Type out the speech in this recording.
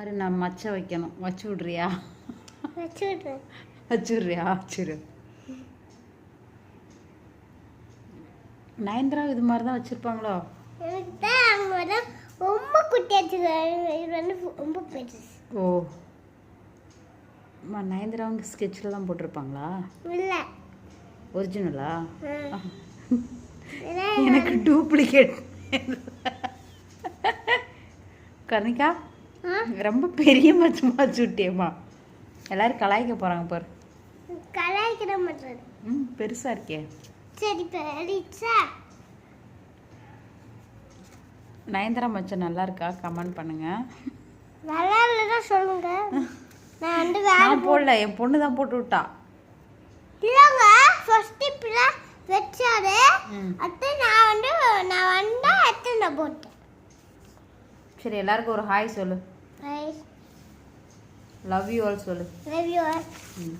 மாதிரி நான் மச்ச வைக்கணும். வச்சு விட்றியா? வச்சு விட்றியா? சரி. நயன்தரா இது மாதிரி தான் வச்சுருப்பாங்களோ? அவங்க ரொம்ப ரொம்ப பெருசு. ஓ. அம்மா நயன்தராவுங்க ஸ்கெட்சில் தான் போட்டிருப்பாங்களா? இல்லை. ஒரிஜினலா எனக்கு டூப்ளிகேட் கனிகா ஆ? ரொம்ப பெரிய மச்சமா சுட்டியம்மா. எல்லாரும் கலாய்க்க போகிறாங்க பாரு. கலாய்க்கிற மாட்டேன் ம் பெருசாக இருக்கே. சரி பெரிச்சா நயன்தரா மச்சம் நல்லா இருக்கா? கமெண்ட் பண்ணுங்க. நல்லா இல்லைன்னா சொல்லுங்க. நான் வந்து வேற போடல என் பொண்ணு தான் போட்டு விட்டா. இல்லைங்க ஃபர்ஸ்ட் இப்படிலாம் வச்சாரு. அடுத்து நான் வந்து நான் வந்தா அடுத்து நான் போட்டேன் சரி எல்லாருக்கும் ஒரு ஹாய் சொல்லு. லவ் யூ ஆல் சொல்லு Love you all. ம்